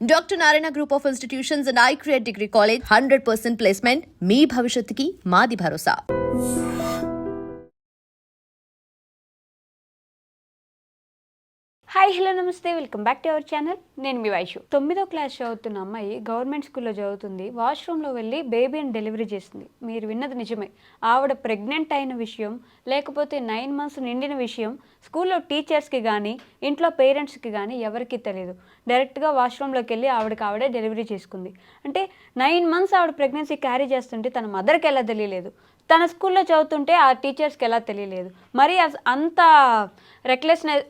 doctor Narayana group of institutions and I create degree college hundred percent placement మీ భవిష్యత్తుకి మాది భరోసా hi hello namaste welcome back to our channel. నేను మీ వైషు. తొమ్మిదో class చదువుతున్న అమ్మాయి government స్కూల్లో చదువుతుంది. వాష్రూమ్లో వెళ్ళి బేబీని డెలివరీ చేసింది. మీరు విన్నది నిజమే. ఆవిడ ప్రెగ్నెంట్ అయిన విషయం లేకపోతే నైన్ మంత్స్ నిండిన విషయం స్కూల్లో టీచర్స్కి కానీ ఇంట్లో పేరెంట్స్కి కానీ ఎవరికీ తెలియదు డైరెక్ట్గా వాష్రూమ్లోకి వెళ్ళి ఆవిడకి ఆవిడే డెలివరీ చేసుకుంది. అంటే నైన్ మంత్స్ ఆవిడ ప్రెగ్నెన్సీ క్యారీ చేస్తుంటే తన మదర్కి ఎలా తెలియలేదు? తన స్కూల్లో చదువుతుంటే ఆ టీచర్స్కి ఎలా తెలియలేదు? మరి అంత రెక్లెస్నెస్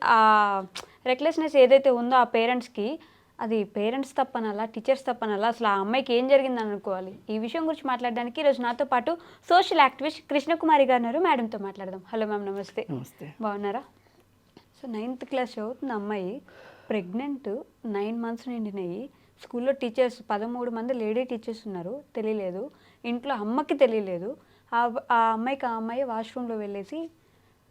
రెక్లెస్నెస్ ఏదైతే ఉందో ఆ పేరెంట్స్కి అది పేరెంట్స్ తప్పనలా టీచర్స్ తప్పనలా అసలు ఆ అమ్మాయికి ఏం జరిగిందని అనుకోవాలి. ఈ విషయం గురించి మాట్లాడడానికి ఈరోజు నాతో పాటు సోషల్ యాక్టివిస్ట్ కృష్ణకుమారి గారు ఉన్నారు. మేడంతో మాట్లాడదాం. హలో మ్యామ్ నమస్తే. నమస్తే. బాగున్నారా? సో నైన్త్ క్లాస్ చదువుతున్న అమ్మాయి ప్రెగ్నెంట్ నైన్ మంత్స్ నిండినాయి. స్కూల్లో టీచర్స్ పదమూడు మంది లేడీ టీచర్స్ ఉన్నారు. తెలియలేదు. ఇంట్లో అమ్మకి తెలియలేదు. ఆ ఆ అమ్మాయికి ఆ అమ్మాయి వాష్రూమ్లో వెళ్ళేసి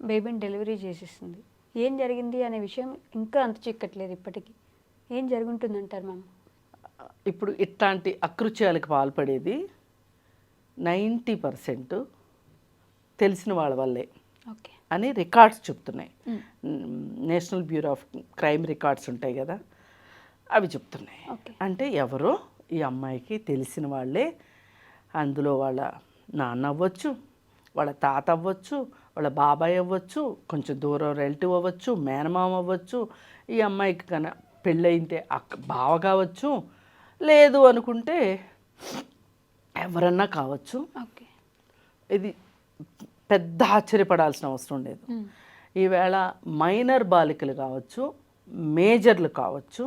బేబీని డెలివరీ చేసేసింది. ఏం జరిగింది అనే విషయం ఇంకా అంత చిక్కట్లేదు ఇప్పటికీ. ఏం జరుగుంటుందంటారు మ్యామ్ ఇప్పుడు ఇట్లాంటి అకృత్యాలకు పాల్పడేది నైంటీ పర్సెంట్ తెలిసిన వాళ్ళ వల్లే ఓకే. అని రికార్డ్స్ చెప్తున్నాయి. National bureau of crime records ఉంటాయి కదా అవి చెప్తున్నాయి. ఓకే. అంటే ఎవరో ఈ అమ్మాయికి తెలిసిన వాళ్ళే అందులో వాళ్ళ నాన్న అవ్వచ్చు వాళ్ళ తాత అవ్వచ్చు వాళ్ళ బాబాయ్ అవ్వచ్చు కొంచెం దూరం రిలేటివ్ అవ్వచ్చు మేనమామ అవ్వచ్చు ఈ అమ్మాయికి కన పెళ్ళయింటే అక్క బావ కావచ్చు లేదు అనుకుంటే ఎవరన్నా కావచ్చు. ఓకే. ఇది పెద్ద ఆశ్చర్యపడాల్సిన అవసరం లేదు. ఈవేళ మైనర్ బాలికలు కావచ్చు మేజర్లు కావచ్చు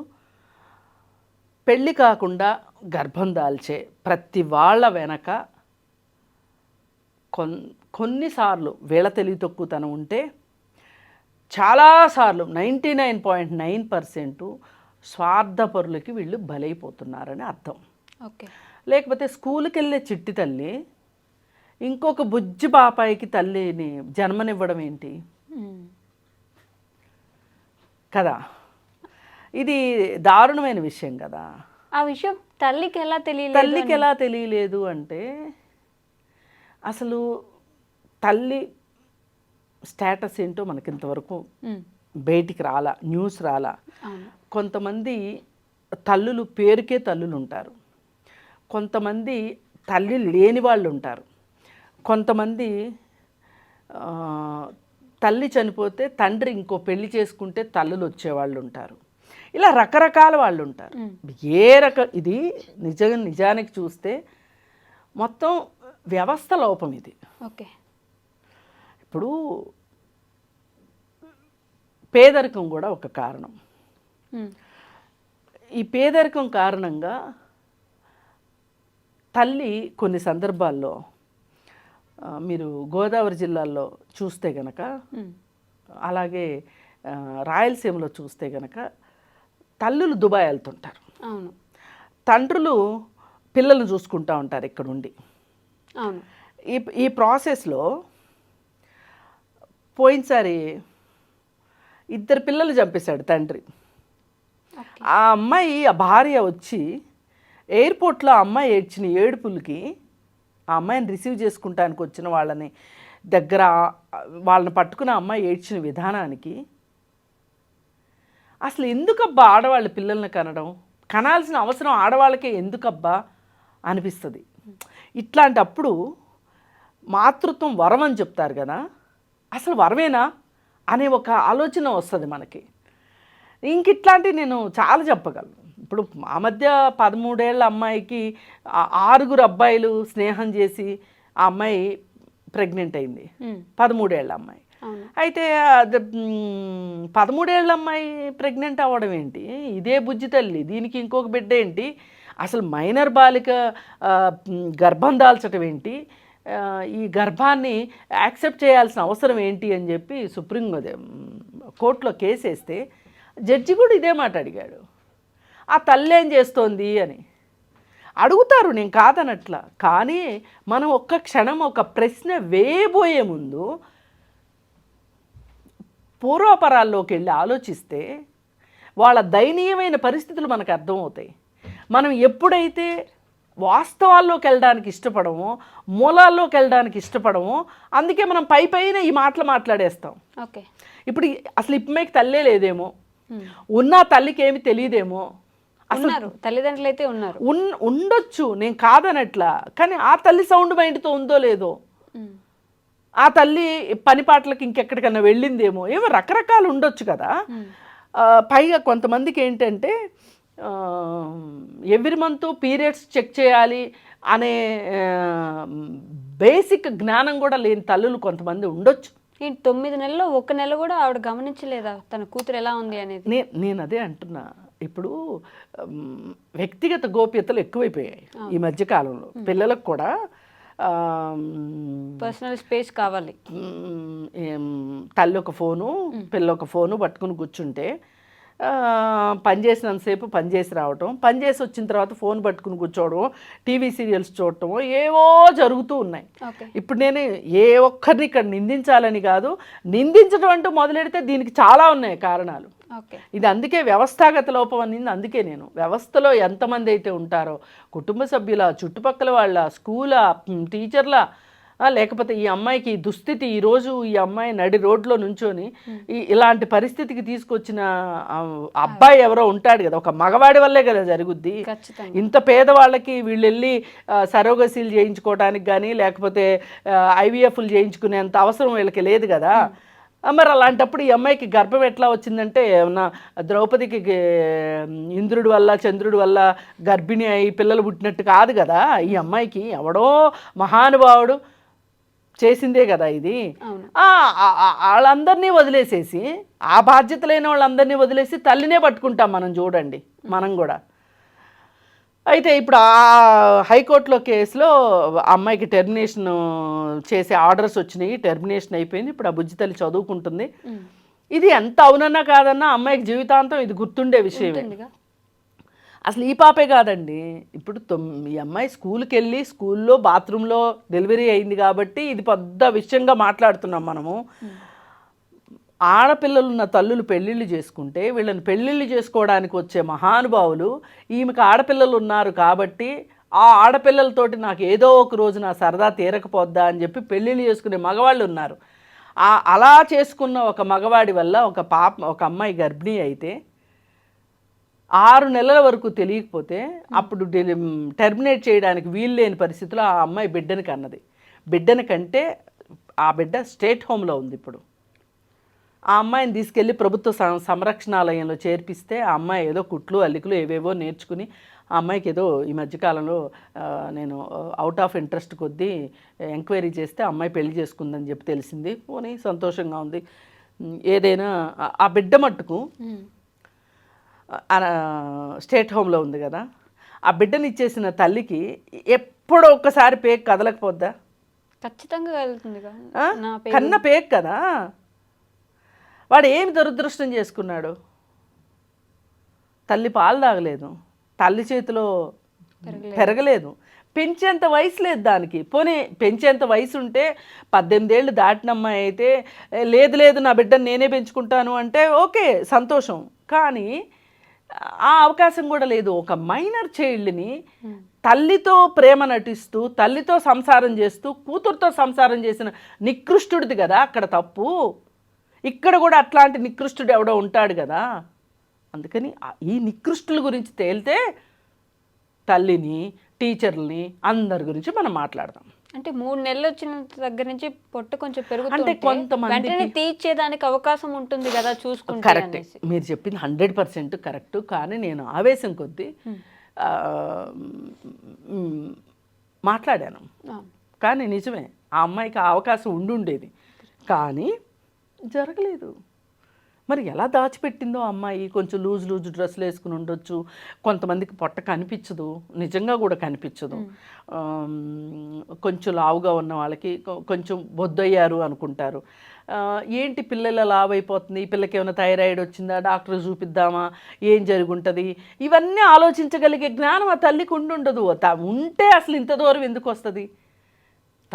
పెళ్ళి కాకుండా గర్భం దాల్చే ప్రతి వాళ్ళ వెనక కొన్ కొన్నిసార్లు వీళ్ళ తెలివి తక్కువతనం ఉంటే చాలాసార్లు ninety nine point nine percent స్వార్థపరులకి వీళ్ళు బలైపోతున్నారని అర్థం. ఓకే. లేకపోతే స్కూల్కి వెళ్ళే చిట్టి తల్లి ఇంకొక బుజ్జి పాపాయికి తల్లిని జన్మనివ్వడం ఏంటి? కదా. ఇది దారుణమైన విషయం కదా. ఆ విషయం తల్లికి ఎలా తెలియలేదు తల్లికి ఎలా తెలియలేదు అంటే అసలు తల్లి స్టేటస్ ఏంటో మనకి ఇంతవరకు బయటికి రాలా న్యూస్ రాలా. కొంతమంది తల్లులు పేరుకే తల్లులు ఉంటారు కొంతమంది తల్లి లేని వాళ్ళు ఉంటారు కొంతమంది తల్లి చనిపోతే తండ్రి ఇంకో పెళ్ళి చేసుకుంటే తల్లులు వచ్చేవాళ్ళు ఉంటారు ఇలా రకరకాల వాళ్ళు ఉంటారు ఏ రక ఇది నిజంగా నిజానికి చూస్తే మొత్తం వ్యవస్థ లోపం ఇది. ఓకే. ఇప్పుడు పేదరికం కూడా ఒక కారణం. ఈ పేదరికం కారణంగా తల్లి కొన్ని సందర్భాల్లో మీరు గోదావరి జిల్లాల్లో చూస్తే గనక అలాగే రాయలసీమలో చూస్తే గనక తల్లులు దుబాయ్ వెళ్తుంటారు. అవును. తండ్రులు పిల్లల్ని చూసుకుంటూ ఉంటారు ఇక్కడ ఉండి అవును. ఈ ఈ ప్రాసెస్లో పోయినసారి ఇద్దరు పిల్లలు చంపేశాడు తండ్రి. ఆ అమ్మాయి ఆ భార్య వచ్చి ఎయిర్పోర్ట్లో అమ్మాయి ఏడ్చిన ఏడుపులకి ఆ అమ్మాయిని రిసీవ్ చేసుకుంటానికి వచ్చిన వాళ్ళని దగ్గర వాళ్ళని పట్టుకున్న అమ్మాయి ఏడ్చిన విధానానికి అసలు ఎందుకబ్బా ఆడవాళ్ళ పిల్లల్ని కనడం? కనాల్సిన అవసరం ఆడవాళ్ళకే ఎందుకబ్బా అనిపిస్తుంది. ఇట్లాంటప్పుడు మాతృత్వం వరం అని చెప్తారు కదా? అసలు వరమేనా అనే ఒక ఆలోచన వస్తుంది మనకి. ఇంక ఇట్లాంటివి నేను చాలా చెప్పగలను. ఇప్పుడు ఆ మధ్య పదమూడేళ్ళ అమ్మాయికి ఆరుగురు అబ్బాయిలు స్నేహం చేసి ఆ అమ్మాయి ప్రెగ్నెంట్ అయింది. పదమూడేళ్ళ అమ్మాయి. అయితే మ్, పదమూడేళ్ళ అమ్మాయి ప్రెగ్నెంట్ అవ్వడం ఏంటి? ఇదే బుజ్జి తల్లి దీనికి ఇంకొక బిడ్డ ఏంటి? అసలు మైనర్ బాలిక మ్, గర్భం దాల్చడం ఏంటి? ఈ గర్భాన్ని యాక్సెప్ట్ చేయాల్సిన అవసరం ఏంటి అని చెప్పి సుప్రీం కోర్టులో కేసు వేస్తే జడ్జి కూడా ఇదే మాట అడిగాడు. ఆ తల్లి ఏం చేస్తోంది? అని. అడుగుతారు నేను కాదనట్లా. కానీ మనం ఒక్క క్షణం ఒక ప్రశ్న వేయబోయే ముందు పూర్వపరాల్లోకి వెళ్ళి ఆలోచిస్తే వాళ్ళ దయనీయమైన పరిస్థితులు మనకు అర్థమవుతాయి. మనం ఎప్పుడైతే వాస్తవాల్లోకి వెళ్ళడానికి ఇష్టపడమో మూలాల్లోకి వెళ్ళడానికి ఇష్టపడమో అందుకే మనం పై పైన ఈ మాటలు మాట్లాడేస్తాం. ఓకే. ఇప్పుడు అసలు ఇప్పమేకి తల్లే లేదేమో? ఉన్న తల్లికి ఏమి తెలియదేమో? ఉన్నారు తల్లిదండ్రులు అయితే ఉన్నారు. ఉన్ ఉండొచ్చు నేను కాదనట్లా కానీ ఆ తల్లి సౌండ్ మైండ్తో ఉందో లేదో. ఆ తల్లి పని పాటలకు ఇంకెక్కడికన్నా వెళ్ళిందేమో? ఏమో రకరకాలు ఉండొచ్చు కదా? పైగా కొంతమందికి ఏంటంటే ఎవ్రీ మంత్ పీరియడ్స్ చెక్ చేయాలి అనే బేసిక్ జ్ఞానం కూడా లేని తల్లులు కొంతమంది ఉండొచ్చు. ఈ తొమ్మిది నెలల్లో ఒక నెల కూడా ఆవిడ గమనించలేదా? తన కూతురు ఎలా ఉంది అనేది? నేను అదే అంటున్నా. ఇప్పుడు వ్యక్తిగత గోప్యతలు ఎక్కువైపోయాయి ఈ మధ్య కాలంలో. పిల్లలకు కూడా పర్సనల్ స్పేస్ కావాలి. తల్లి ఒక ఫోను పిల్ల ఒక ఫోను పట్టుకుని కూర్చుంటే ఆ, పని చేసినంతసేపు పని చేసి రావటం పని చేసి వచ్చిన తర్వాత ఫోన్ పట్టుకుని కూర్చోవడం టీవీ సీరియల్స్ చూడటం ఏవో జరుగుతూ ఉన్నాయి. ఇప్పుడు నేను ఏ ఒక్కరిని ఇక్కడ నిందించాలని కాదు నిందించడం అంటూ మొదలెడితే దీనికి చాలా ఉన్నాయి కారణాలు. ఇది అందుకే వ్యవస్థాగత లోపం అనింది అందుకే నేను. వ్యవస్థలో ఎంతమంది అయితే ఉంటారో కుటుంబ సభ్యుల చుట్టుపక్కల వాళ్ళ స్కూలా టీచర్లా లేకపోతే ఈ అమ్మాయికి ఈ దుస్థితి ఈరోజు ఈ అమ్మాయి నడి రోడ్లో నుంచొని ఈ ఇలాంటి పరిస్థితికి తీసుకొచ్చిన అబ్బాయి ఎవరో ఉంటాడు కదా ఒక మగవాడి వల్లే కదా జరుగుద్ది. ఇంత పేదవాళ్ళకి వీళ్ళు వెళ్ళి సరోగసీలు చేయించుకోవడానికి కానీ లేకపోతే ఐవీఎఫ్లు చేయించుకునేంత అవసరం వీళ్ళకి లేదు కదా. మరి అలాంటప్పుడు ఈ అమ్మాయికి గర్భం ఎట్లా వచ్చిందంటే ఏమన్నా ద్రౌపదికి ఇంద్రుడి వల్ల చంద్రుడి వల్ల గర్భిణి అయి పిల్లలు పుట్టినట్టు కాదు కదా. ఈ అమ్మాయికి ఎవడో మహానుభావుడు చేసిందే కదా ఇది. వాళ్ళందరినీ వదిలేసేసి ఆ బాధ్యత లేని వాళ్ళందరినీ వదిలేసి తల్లినే పట్టుకుంటాం మనం చూడండి మనం కూడా. అయితే ఇప్పుడు ఆ హైకోర్టులో కేసులో అమ్మాయికి టెర్మినేషన్ చేసే ఆర్డర్స్ వచ్చినాయి టెర్మినేషన్ అయిపోయింది ఇప్పుడు ఆ బుజ్జి తల్లి చదువుకుంటుంది. ఇది ఎంత అవునన్నా కాదన్నా అమ్మాయికి జీవితాంతం ఇది గుర్తుండే విషయమే. అసలు ఈ పాపే కాదండి. ఇప్పుడు తొమ్ ఈ అమ్మాయి స్కూల్కి వెళ్ళి స్కూల్లో బాత్రూంలో డెలివరీ అయింది కాబట్టి ఇది పెద్ద విషయంగా మాట్లాడుతున్నాం మనము. ఆడపిల్లలున్న తల్లులు పెళ్ళిళ్ళు చేసుకుంటే వీళ్ళని పెళ్ళిళ్ళు చేసుకోవడానికి వచ్చే మహానుభావులు ఈమెకు ఆడపిల్లలు ఉన్నారు కాబట్టి ఆ ఆడపిల్లలతోటి నాకు ఏదో ఒక రోజు నా సరదా తీరకపోద్దా అని చెప్పి పెళ్ళిళ్ళు చేసుకునే మగవాళ్ళు ఉన్నారు. అలా చేసుకున్న ఒక మగవాడి వల్ల ఒక పాప ఒక అమ్మాయి గర్భిణీ అయితే ఆరు నెలల వరకు తెలియకపోతే అప్పుడు టెర్మినేట్ చేయడానికి వీలు లేని పరిస్థితిలో ఆ అమ్మాయి బిడ్డని కన్నది. బిడ్డని కంటే ఆ బిడ్డ స్టేట్ హోమ్లో ఉంది ఇప్పుడు. ఆ అమ్మాయిని తీసుకెళ్ళి ప్రభుత్వ సం- సంరక్షణాలయంలో చేర్పిస్తే ఆ అమ్మాయి ఏదో కుట్లు అల్లికలు ఏవేవో నేర్చుకుని ఆ అమ్మాయికి ఏదో ఈ మధ్యకాలంలో నేను అవుట్ ఆఫ్ ఇంట్రెస్ట్ కొద్దీ ఎంక్వైరీ చేస్తే అమ్మాయి పెళ్ళి చేసుకుందని చెప్పి తెలిసింది. పోనీ సంతోషంగా ఉంది. ఏదైనా ఆ- బిడ్డ మట్టుకు స్టేట్ హోమ్లో ఉంది కదా ఆ బిడ్డని ఇచ్చేసిన తల్లికి ఎప్పుడో ఒక్కసారి పేక్ కదలకపోద్దా? ఖచ్చితంగా కన్న పేక్ కదా? వాడు ఏమి దురదృష్టం చేసుకున్నాడు? తల్లి పాలు తాగలేదు తల్లి చేతిలో పెరగలేదు. పెంచేంత వయసు లేదు దానికి. పోనీ పెంచేంత వయసు ఉంటే పద్దెనిమిదేళ్ళు దాటిన అమ్మాయి అయితే "ఏ, లేదు లేదు నా బిడ్డను నేనే పెంచుకుంటాను అంటే ఓకే సంతోషం. కానీ ఆ అవకాశం కూడా లేదు. ఒక మైనర్ చైల్డ్ని తల్లితో ప్రేమ నటిస్తూ తల్లితో సంసారం చేస్తూ కూతురుతో సంసారం చేసిన నికృష్టుడిది కదా అక్కడ తప్పు. ఇక్కడ కూడా అట్లాంటి నికృష్టుడు ఎవడో ఉంటాడు కదా. అందుకని ఈ నికృష్టుల గురించి తేలితే తల్లిని టీచర్లని అందరి గురించి మనం మాట్లాడదాం. అంటే మూడు నెలలు వచ్చిన దగ్గర నుంచి పొట్ట కొంచెం పెరుగుతుంటే వెంటనే తీర్చేదానికి అవకాశం ఉంటుంది కదా చూసుకుంటే కరెక్ట్. మీరు చెప్పింది హండ్రెడ్ పర్సెంట్ కరెక్ట్. కానీ నేను ఆవేశం కొద్దీ మాట్లాడాను. కానీ నిజమే ఆ అమ్మాయికి ఆ అవకాశం ఉండుండేది. కానీ జరగలేదు. మరి ఎలా దాచిపెట్టిందో అమ్మాయి? కొంచెం లూజ్ లూజ్ డ్రెస్సులు వేసుకుని ఉండొచ్చు. కొంతమందికి పొట్ట కనిపించదు. నిజంగా కూడా కనిపించదు. కొంచెం లావుగా ఉన్న వాళ్ళకి కొంచెం బొద్దయ్యారు అనుకుంటారు. ఏంటి పిల్లల లావు అయిపోతుంది ఈ పిల్లకి ఏమైనా థైరాయిడ్ వచ్చిందా? డాక్టర్ చూపిద్దామా? ఏం జరుగుంటుంది? ఇవన్నీ ఆలోచించగలిగే జ్ఞానం ఆ తల్లికి ఉండుండదు. త- ఉంటే అసలు ఇంత దూరం ఎందుకు వస్తుంది?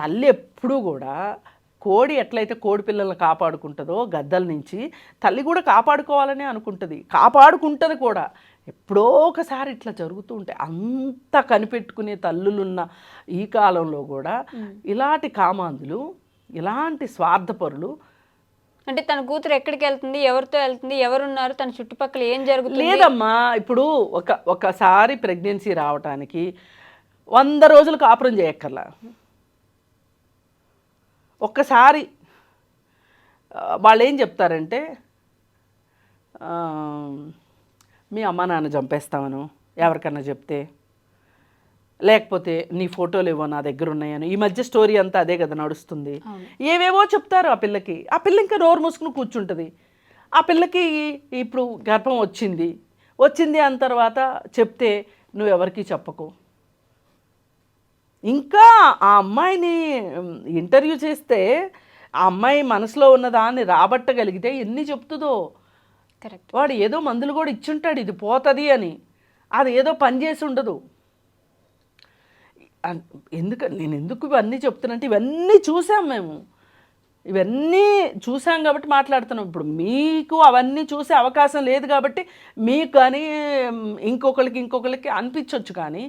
తల్లి ఎప్పుడూ కూడా కోడి ఎట్లయితే కోడి పిల్లల్ని కాపాడుకుంటుందో గద్దల నుంచి తల్లి కూడా కాపాడుకోవాలని అనుకుంటుంది. కాపాడుకుంటుంది కూడా. ఎప్పుడో ఒకసారి ఇట్లా జరుగుతూ ఉంటాయి అంత కనిపెట్టుకునే తల్లులున్న ఈ కాలంలో కూడా ఇలాంటి కామాంధులు ఇలాంటి స్వార్థపరులు అంటే తన కూతురు ఎక్కడికి వెళ్తుంది ఎవరితో వెళ్తుంది ఎవరున్నారు తన చుట్టుపక్కల ఏం జరుగుతుంది? లేదమ్మా ఇప్పుడు ఒక ఒకసారి ప్రెగ్నెన్సీ రావటానికి వంద రోజులు కాపురం చేయక్కర్లా. ఒక్కసారి వాళ్ళు ఏం చెప్తారంటే మీ అమ్మ నాన్న చంపేస్తామను ఎవరికన్నా చెప్తే. లేకపోతే నీ ఫోటోలు ఏవో నా దగ్గర ఉన్నాయని. ఈ మధ్య స్టోరీ అంతా అదే కదా నడుస్తుంది. ఏవేవో చెప్తారు ఆ పిల్లకి. ఆ పిల్ల ఇంకా నోరు మూసుకుని కూర్చుంటుంది. ఆ పిల్లకి ఇప్పుడు గర్భం వచ్చింది. వచ్చింది అన్న తర్వాత చెప్తే నువ్వు ఎవరికి చెప్పకు. ఇంకా ఆ అమ్మాయిని ఇంటర్వ్యూ చేస్తే ఆ అమ్మాయి మనసులో ఉన్న దాన్ని రాబట్టగలిగితే ఎన్ని చెప్తుందో. కరెక్ట్. వాడు ఏదో మందులు కూడా ఇచ్చుంటాడు ఇది పోతుంది అని. అది ఏదో పని చేసి ఉండదు. ఎందుకు నేను ఎందుకు ఇవన్నీ చెప్తున్నంటే ఇవన్నీ చూసాం మేము. ఇవన్నీ చూసాం కాబట్టి మాట్లాడుతున్నాం. ఇప్పుడు మీకు అవన్నీ చూసే అవకాశం లేదు కాబట్టి మీకు కానీ ఇంకొకరికి ఇంకొకరికి అనిపించవచ్చు కానీ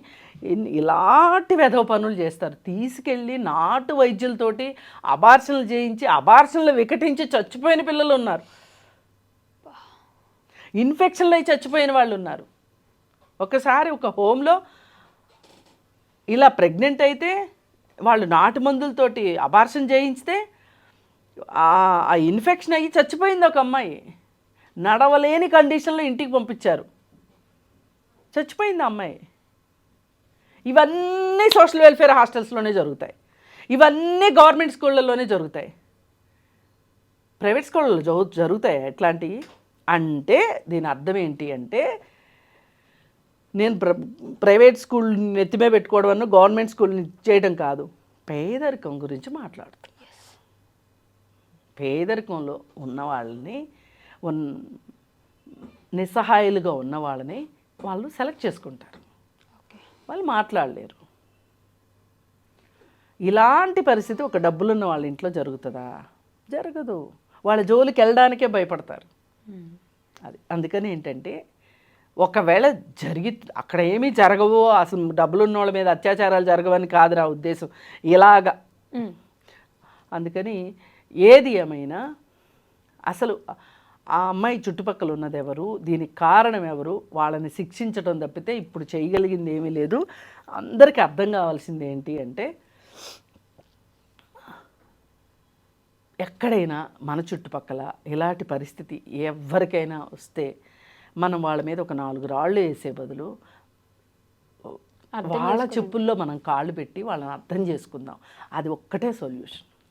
ఇలాంటి వెధవ పనులు చేస్తారు. తీసుకెళ్ళి నాటు వైద్యులతోటి అబార్షన్లు చేయించి అబార్షన్లు వికటించి చచ్చిపోయిన పిల్లలు ఉన్నారు. ఇన్ఫెక్షన్లు అయి చచ్చిపోయిన వాళ్ళు ఉన్నారు. ఒకసారి ఒక హోమ్లో ఇలా ప్రెగ్నెంట్ అయితే వాళ్ళు నాటు మందులతోటి అబార్షన్ చేయించితే ఆ ఇన్ఫెక్షన్ అయ్యి చచ్చిపోయింది ఒక అమ్మాయి. నడవలేని కండిషన్లో ఇంటికి పంపించారు. చచ్చిపోయింది ఆ అమ్మాయి. ఇవన్నీ సోషల్ వెల్ఫేర్ హాస్టల్స్లోనే జరుగుతాయి. ఇవన్నీ గవర్నమెంట్ స్కూళ్ళల్లోనే జరుగుతాయి. ప్రైవేట్ స్కూళ్ళలో జరు జరుగుతాయి. ఎట్లాంటివి అంటే దీని అర్థం ఏంటి అంటే నేను ప్ర ప్రైవేట్ స్కూల్ నెత్తిమే పెట్టుకోవడం అన్న గవర్నమెంట్ స్కూల్ని చేయడం కాదు. పేదరికం గురించి మాట్లాడుతున్నాను పేదరికంలో ఉన్న వాళ్ళని ఉన్ నిస్సహాయులుగా ఉన్న వాళ్ళని వాళ్ళు సెలెక్ట్ చేసుకుంటారు. వాళ్ళు మాట్లాడలేరు. ఇలాంటి పరిస్థితి ఒక డబ్బులున్న వాళ్ళ ఇంట్లో జరుగుతుందా? జరగదు. వాళ్ళ జోలికి వెళ్ళడానికే భయపడతారు. అది అందుకని ఏంటంటే ఒకవేళ జరిగి అక్కడ ఏమీ జరగవు అసలు డబ్బులున్న వాళ్ళ మీద అత్యాచారాలు జరగవని కాదు నా ఉద్దేశం. ఇలాగా. అందుకని ఏది ఏమైనా అసలు ఆ అమ్మాయి చుట్టుపక్కల ఉన్నది ఎవరు? దీనికి కారణం ఎవరు? వాళ్ళని శిక్షించడం తప్పితే ఇప్పుడు చేయగలిగింది ఏమీ లేదు. అందరికీ అర్థం కావాల్సింది ఏంటి అంటే ఎక్కడైనా మన చుట్టుపక్కల ఇలాంటి పరిస్థితి ఎవరికైనా వస్తే మనం వాళ్ళ మీద ఒక నాలుగు రాళ్ళు వేసే బదులు వాళ్ళ చెప్పుల్లో మనం కాళ్ళు పెట్టి వాళ్ళని అర్థం చేసుకుందాం. అది ఒక్కటే solution.